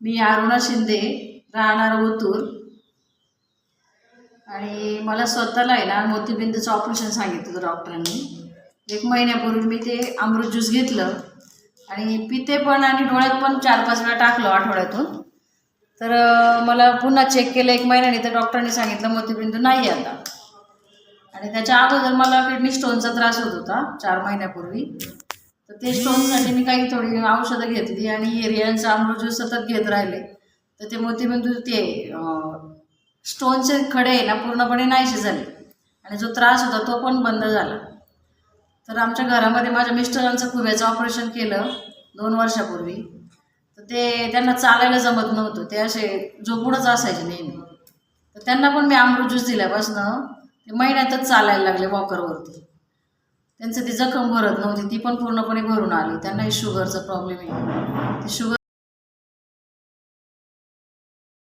मी अरुणा शिंदे राहणार ओतूर. आणि मला स्वतःला आहे ना मोतीबिंदूचं ऑपरेशन सांगितलं होतं डॉक्टरांनी एक महिन्यापूर्वी मी ते अमृत ज्यूस घेतलं. आणि पिते पण आणि डोळ्यात पण चार पाच वेळा टाकलं आठवड्यातून. तर मला पुन्हा चेक केलं एक महिन्याने तर डॉक्टरांनी सांगितलं मोतीबिंदू नाही आहे आता. आणि त्याच्या अगोदर मला किडनी स्टोनचा त्रास होत होता चार महिन्यापूर्वी. तर ते स्टोनसाठी मी काही थोडी औषधं घेतली आणि एरियांचा अमृत ज्यूस सतत घेत राहिले. तर ते मोतीबिंदू ते स्टोनचे खडे ना पूर्णपणे नाहीसे झाले. आणि जो त्रास होता तो पण बंद झाला. तर आमच्या घरामध्ये माझ्या मिस्टरांचं खुब्याचं ऑपरेशन केलं दोन वर्षापूर्वी. तर ते त्यांना चालायला जमत नव्हतं. ते असे झोपूनच असायचे नेहमी. तर त्यांना पण मी अमृत ज्यूस दिल्यापासनं ते महिन्यातच चालायला लागले वॉकरवरती त्यांचं ती जखम भरत नव्हती ती पण पूर्णपणे भरून आली. त्यांनाही शुगरचा प्रॉब्लेम आहे. ती शुगर